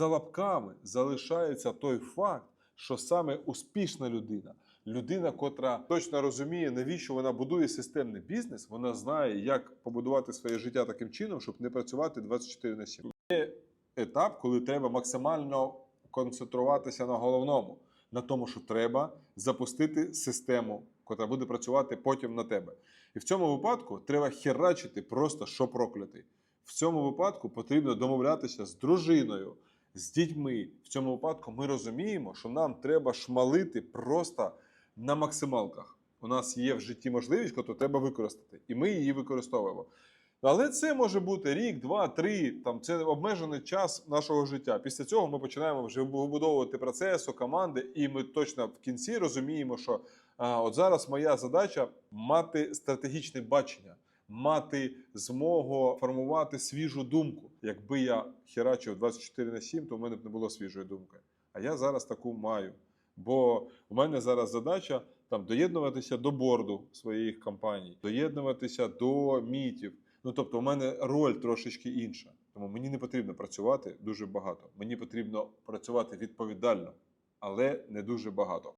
За лапками залишається той факт, що саме успішна людина, людина, котра точно розуміє, навіщо вона будує системний бізнес, вона знає, як побудувати своє життя таким чином, щоб не працювати 24 на 7. Є етап, коли треба максимально концентруватися на головному, на тому, що треба запустити систему, котра буде працювати потім на тебе. І в цьому випадку треба херачити просто що проклятий. В цьому випадку потрібно домовлятися з дружиною, з дітьми. В цьому випадку ми розуміємо, що нам треба шмалити просто на максималках. У нас є в житті можливість, яку треба використати, і ми її використовуємо. Але це може бути рік, два, три. Там це обмежений час нашого життя. Після цього ми починаємо вже вибудовувати процесу, команди, і ми точно в кінці розуміємо, що а, от зараз моя задача мати стратегічне бачення, мати змогу формувати свіжу думку. Якби я херачив 24 на 7, то в мене б не було свіжої думки. А я зараз таку маю. Бо у мене зараз задача там доєднуватися до борду своїх компаній, доєднуватися до мітів. Ну тобто, у мене роль трошечки інша. Тому мені не потрібно працювати дуже багато. Мені потрібно працювати відповідально, але не дуже багато.